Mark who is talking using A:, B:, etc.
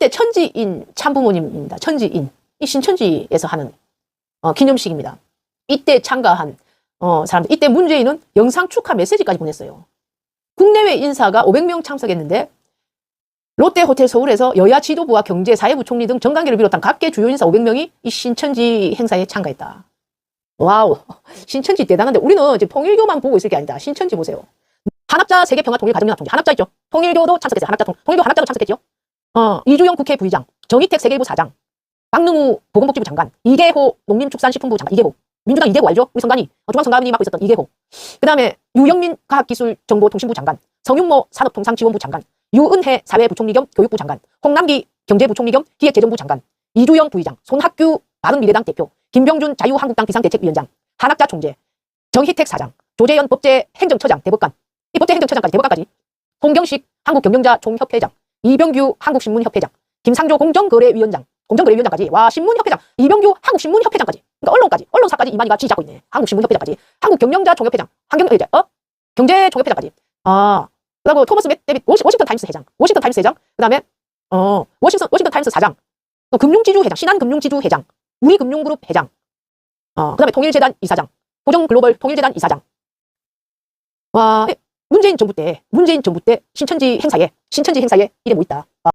A: 이때 천지인 참부모님입니다. 천지인. 이 신천지에서 하는 어, 기념식입니다. 이때 참가한 어, 사람들. 이때 문재인은 영상 축하 메시지까지 보냈어요. 국내외 인사가 500명 참석했는데 롯데 호텔 서울에서 여야 지도부와 경제, 사회부총리 등 정관계를 비롯한 각계 주요 인사 500명이 이 신천지 행사에 참가했다. 와우. 신천지 대단한데 우리는 이제 통일교만 보고 있을 게 아니다. 신천지 보세요. 한학자 세계평화 통일 가정연합 총재. 한학자 있죠. 통일교도 참석했어요. 한학자 통, 통일교 한학자도 참석했죠. 어, 이주영 국회 부의장, 정희택 세계일보 사장, 박능우 보건복지부 장관, 이계호 농림축산식품부 장관, 이계호. 민주당 이계호 알죠? 우리 성관이, 어, 중앙선관위 맡고 있었던 이계호. 그 다음에 유영민 과학기술정보통신부 장관, 성윤모 산업통상지원부 장관, 유은혜 사회부총리 겸 교육부 장관, 홍남기 경제부총리 겸 기획재정부 장관, 이주영 부의장, 손학규 바른미래당 대표, 김병준 자유한국당 비상대책위원장, 한학자 총재, 정희택 사장, 조재현 법제행정처장 대법관, 이 법제행정처장까지 대법관까지, 홍경식 한국경영자 총협회장, 이병규 한국신문협회장, 김상조 공정거래위원장, 공정거래위원장까지, 와 신문협회장, 이병규 한국신문협회장까지, 그러니까 언론까지, 언론사까지 이만희가 지잡고 있네. 한국신문협회장까지, 한국경영자 총협회장, 한경 이제 어 경제총협회장까지, 아 그리고 토머스 맥 데빗 워시, 워싱턴 타임스 회장, 워싱턴 타임스 회장, 그 다음에 어 워싱턴 워싱턴 타임스 사장, 또 금융지주 회장, 신한금융지주 회장, 우리금융그룹 회장, 어 그 다음에 통일재단 이사장, 보정글로벌 통일재단 이사장. 와 문재인 정부 때 문재인 정부 때 신천지 행사에 신천지 행사에 이래 뭐 있다. 아,